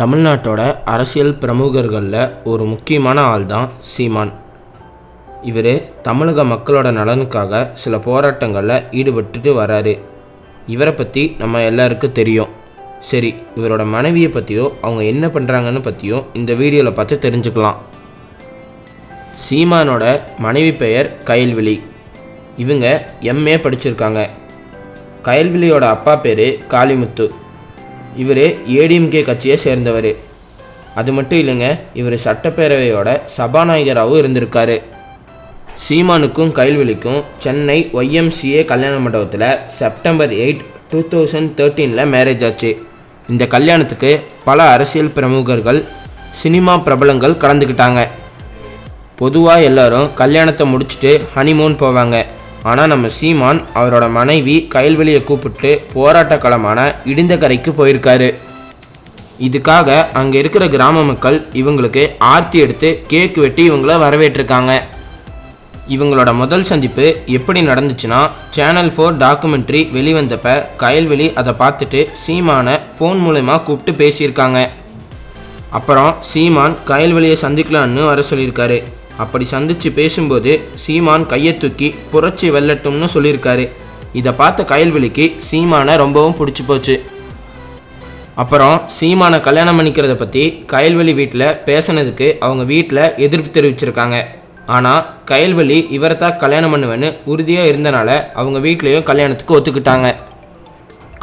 தமிழ்நாட்டோட அரசியல் பிரமுகர்களில் ஒரு முக்கியமான ஆள் தான் சீமான். இவர் தமிழக மக்களோட நலனுக்காக சில போராட்டங்களில் ஈடுபட்டுட்டு வராரு. இவரை பற்றி நம்ம எல்லாருக்கும் தெரியும். சரி இவரோட மனைவியை பற்றியோ அவங்க என்ன பண்ணுறாங்கன்னு பற்றியும் இந்த வீடியோவில் பார்த்து தெரிஞ்சுக்கலாம். சீமானோட மனைவி பெயர் கயல்விழி. இவங்க எம்ஏ படிச்சிருக்காங்க. கயல்விழியோட அப்பா பேர் காளிமுத்து. இவர் ஏடிஎம்கே கட்சியை சேர்ந்தவர். அது மட்டும் இல்லைங்க இவர் சட்டப்பேரவையோட சபாநாயகராகவும் இருந்திருக்காரு. சீமானுக்கும் கைல்வெளிக்கும் சென்னை ஒய்எம்சிஏ கல்யாண மண்டபத்தில் செப்டம்பர் எயிட் டூ தௌசண்ட் தேர்ட்டீனில் மேரேஜ் ஆச்சு. இந்த கல்யாணத்துக்கு பல அரசியல் பிரமுகர்கள் சினிமா பிரபலங்கள் கலந்துக்கிட்டாங்க. பொதுவாக எல்லாரும் கல்யாணத்தை முடிச்சுட்டு ஹனிமூன் போவாங்க. ஆனால் நம்ம சீமான் அவரோட மனைவி கயல்வெளியை கூப்பிட்டு போராட்ட களமான இடிந்தகரைக்கு போயிருக்காரு. இதுக்காக அங்கே இருக்கிற கிராம மக்கள் இவங்களுக்கு ஆர்த்தி எடுத்து கேக் வெட்டி இவங்கள வரவேற்றிருக்காங்க. இவங்களோட முதல் சந்திப்பு எப்படி நடந்துச்சுன்னா சேனல் ஃபோர் டாக்குமெண்ட்ரி வெளிவந்தப்ப கயல்வெளி அதை பார்த்துட்டு சீமானை ஃபோன் மூலயமா கூப்பிட்டு பேசியிருக்காங்க. அப்புறம் சீமான் கயல்வெளியை சந்திக்கலான்னு வர சொல்லியிருக்காரு. அப்படி சந்திச்சு பேசும்போது சீமான் கையை தூக்கி புரட்சி வெல்லட்டும்னு சொல்லியிருக்காரு. இதை பார்த்த கயல்விழிக்கு சீமானை ரொம்பவும் பிடிச்சி போச்சு. அப்புறம் சீமானை கல்யாணம் பண்ணிக்கிறத பற்றி கயல்வெளி வீட்டில் பேசினதுக்கு அவங்க வீட்டில் எதிர்ப்பு தெரிவிச்சிருக்காங்க. ஆனால் கயல்வெளி இவரை தான் கல்யாணம் பண்ணுவேன்னு உறுதியாக இருந்தனால அவங்க வீட்லேயும் கல்யாணத்துக்கு ஒத்துக்கிட்டாங்க.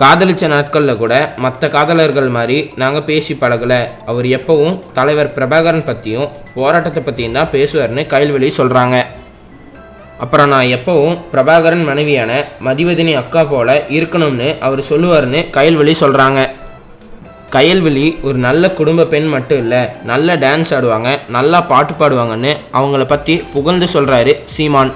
காதலிச்ச நாட்களில் கூட மற்ற காதலர்கள் மாதிரி நாங்கள் பேசி பழகலை. அவர் எப்பவும் தலைவர் பிரபாகரன் பற்றியும் போராட்டத்தை பற்றியும் தான் பேசுவார்னு கைல்வெளி சொல்கிறாங்க அப்புறம் நான் எப்பவும் பிரபாகரன் மனைவியான மதிவதினி அக்கா போல இருக்கணும்னு அவர் சொல்லுவார்னு கயல்வெளி சொல்கிறாங்க கயல்விழி ஒரு நல்ல குடும்ப பெண் மட்டும் இல்லை நல்ல டான்ஸ் ஆடுவாங்க நல்லா பாட்டு பாடுவாங்கன்னு அவங்கள பற்றி புகழ்ந்து சொல்கிறாரு சீமான்.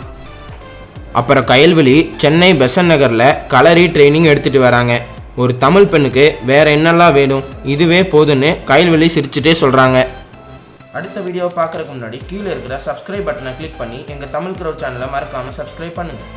அப்புறம் கயல்விழி சென்னை பெசன் நகரில் கலரி ட்ரைனிங் எடுத்துகிட்டு வராங்க. ஒரு தமிழ் பெண்ணுக்கு வேற என்னெல்லாம் வேணும்? இதுவே போதுன்னு கயல்விழி சிரிச்சுட்டே சொல்கிறாங்க அடுத்த வீடியோ பார்க்குறதுக்கு முன்னாடி கீழே இருக்கிற சப்ஸ்கிரைப் பட்டனை கிளிக் பண்ணி எங்கள் தமிழ் க்ரௌட் சேனலை மறக்காமல் சப்ஸ்கிரைப் பண்ணுங்கள்